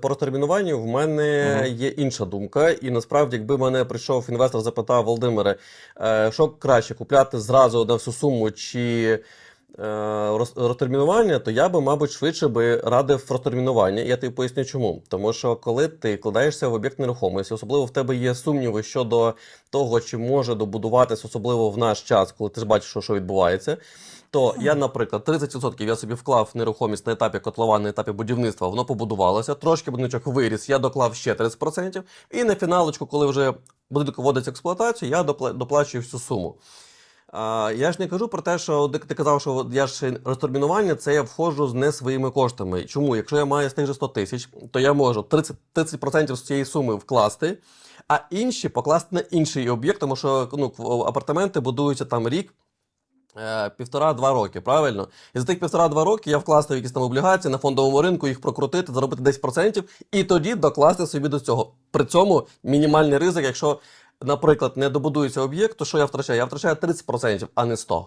по розтермінуванню в мене угу. є інша думка. І насправді, якби мене прийшов інвестор, запитав Володимире, е, що краще купляти зразу на всю суму чи е, розтермінування, то я би, мабуть, швидше би радив розтермінування. Я тобі поясню чому. Тому що коли ти вкладаєшся в об'єкт нерухомості, особливо в тебе є сумніви щодо того, чи може добудуватись, особливо в наш час, коли ти ж бачиш, що, що відбувається. То я, наприклад, 30% я собі вклав в нерухомість на етапі котлова, на етапі будівництва, воно побудувалося, трошки будиночок виріс, я доклав ще 30%, і на фіналочку, коли вже будинок вводиться в експлуатацію, я допла- доплачую всю суму. Я ж не кажу про те, що ти, казав, що я ж розтермінування, це я входжу з не своїми коштами. Чому? Якщо я маю з тих же 100 тисяч, то я можу 30%, 30% з цієї суми вкласти, а інші покласти на інший об'єкт, тому що ну, апартаменти будуються там рік. е, Півтора-два роки, правильно? І за тих півтора-два роки я вкласти в якісь там облігації на фондовому ринку, їх прокрутити, заробити 10% і тоді докласти собі до цього. При цьому мінімальний ризик, якщо, наприклад, не добудується об'єкт, то що я втрачаю? Я втрачаю 30%, а не 100%.